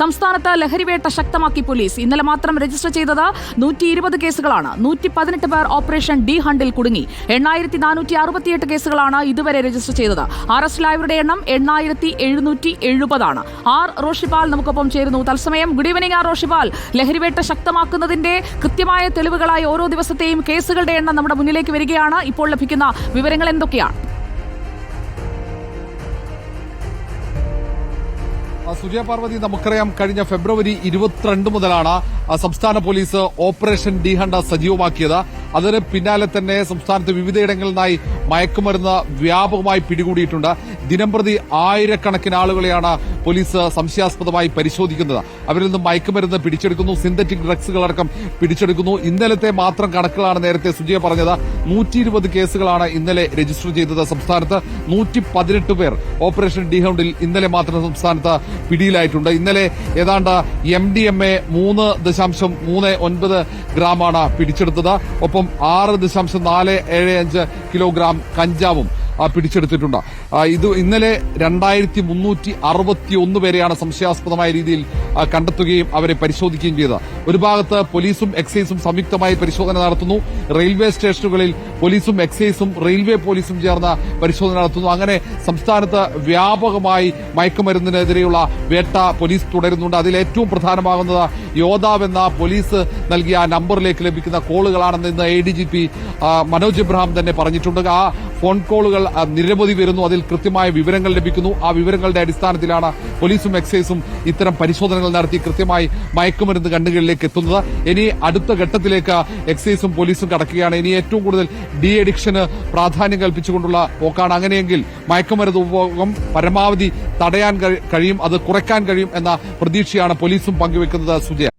സംസ്ഥാനത്ത് ലഹരിവേട്ട ശക്തമാക്കി പോലീസ്. ഇന്നലെ മാത്രം രജിസ്റ്റർ ചെയ്തത് നൂറ്റി ഇരുപത് കേസുകളാണ്. നൂറ്റി പതിനെട്ട് പേർ ഓപ്പറേഷൻ ഡി ഹണ്ടിൽ കുടുങ്ങി. എണ്ണായിരത്തി നാനൂറ്റി അറുപത്തിയെട്ട് കേസുകളാണ് ഇതുവരെ രജിസ്റ്റർ ചെയ്തത്. അറസ്റ്റിലായവരുടെ എണ്ണം എണ്ണായിരത്തി എഴുന്നൂറ്റി എഴുപതാണ് ആർ റോഷിപാൽ നമുക്കൊപ്പം ചേരുന്നു. തത്സമയം ഗുഡ് ഈവനിംഗ് ആർ റോഷിപാൽ. ലഹരിവേട്ട ശക്തമാക്കുന്നതിന്റെ കൃത്യമായ തെളിവുകളായി ഓരോ ദിവസത്തെയും കേസുകളുടെ എണ്ണം നമ്മുടെ മുന്നിലേക്ക് വരികയാണ്. ഇപ്പോൾ ലഭിക്കുന്ന വിവരങ്ങൾ എന്തൊക്കെയാണ്? സുജയ പാർവതി നമുക്കറിയാം കഴിഞ്ഞ ഫെബ്രുവരി ഇരുപത്തിരണ്ട് മുതലാണ് സംസ്ഥാന പോലീസ് ഓപ്പറേഷൻ ഡി ഹണ്ട സജീവമാക്കിയത്. അതിന് പിന്നാലെ തന്നെ സംസ്ഥാനത്ത് വിവിധയിടങ്ങളിൽ നിന്നായി മയക്കുമരുന്ന് വ്യാപകമായി പിടികൂടിയിട്ടുണ്ട്. ദിനംപ്രതി ആയിരക്കണക്കിന് ആളുകളെയാണ് പോലീസ് സംശയാസ്പദമായി പരിശോധിക്കുന്നത്. അവരിൽ നിന്ന് മയക്കുമരുന്ന് പിടിച്ചെടുക്കുന്നു സിന്തറ്റിക് ഡ്രഗ്സുകൾ ഡ്രഗ്സുകളടക്കം പിടിച്ചെടുക്കുന്നു. ഇന്നലത്തെ മാത്രം കണക്കുകളാണ് നേരത്തെ സുജയ പറഞ്ഞത്. നൂറ്റി ഇരുപത് കേസുകളാണ് ഇന്നലെ രജിസ്റ്റർ ചെയ്തത് സംസ്ഥാനത്ത്. നൂറ്റി പതിനെട്ട് പേർ ഓപ്പറേഷൻ ഡിഹൗണ്ടിൽ ഇന്നലെ മാത്രം സംസ്ഥാനത്ത് പിടിയിലായിട്ടുണ്ട്. ഇന്നലെ ഏതാണ്ട് എം ഡി എം എ മൂന്ന് ദശാംശം മൂന്ന് ഒൻപത് ഗ്രാമാണ് പിടിച്ചെടുത്തത്. ഒപ്പം ആറ് ദശാംശം നാല് ഏഴ് അഞ്ച് കിലോഗ്രാം കഞ്ചാവും പിടിച്ചെടുത്തിട്ടുണ്ട്. ഇത് ഇന്നലെ രണ്ടായിരത്തി മുന്നൂറ്റി അറുപത്തി ഒന്ന് പേരെയാണ് സംശയാസ്പദമായ രീതിയിൽ കണ്ടെത്തുകയും അവരെ പരിശോധിക്കുകയും ചെയ്തത്. ഒരു ഭാഗത്ത് പോലീസും എക്സൈസും സംയുക്തമായി പരിശോധന നടത്തുന്നു. റെയിൽവേ സ്റ്റേഷനുകളിൽ പോലീസും എക്സൈസും റെയിൽവേ പോലീസും ചേർന്ന് പരിശോധന നടത്തുന്നു. അങ്ങനെ സംസ്ഥാനത്ത് വ്യാപകമായി മയക്കുമരുന്നിനെതിരെയുള്ള വേട്ട പോലീസ് തുടരുന്നുണ്ട്. അതിൽ ഏറ്റവും പ്രധാനമാകുന്നത് യോദാവ് എന്ന പോലീസ് നൽകിയ നമ്പറിലേക്ക് ലഭിക്കുന്ന കോളുകളാണെന്ന് ഇന്ന് A D G P Manoj Abraham തന്നെ പറഞ്ഞിട്ടുണ്ട്. ആ ഫോൺ കോളുകൾ നിരവധി വരുന്നു. അതിൽ കൃത്യമായ വിവരങ്ങൾ ലഭിക്കുന്നു. ആ വിവരങ്ങളുടെ അടിസ്ഥാനത്തിലാണ് പോലീസും എക്സൈസും ഇത്തരം പരിശോധനകൾ നടത്തി കൃത്യമായി മയക്കുമരുന്ന് കണ്ണുകളിലേക്ക് എത്തുന്നത്. ഇനി അടുത്ത ഘട്ടത്തിലേക്ക് എക്സൈസും പോലീസും കടക്കുകയാണ്. ഇനി ഏറ്റവും കൂടുതൽ ഡി അഡിക്ഷന് പ്രാധാന്യം കൽപ്പിച്ചുകൊണ്ടുള്ള പോക്കാണ്. അങ്ങനെയെങ്കിൽ മയക്കുമരുന്ന് ഉപയോഗം പരമാവധി തടയാൻ കഴിയും അത് കുറയ്ക്കാൻ കഴിയും എന്ന പ്രതീക്ഷയാണ് പോലീസും പങ്കുവെക്കുന്നത് സുജയ.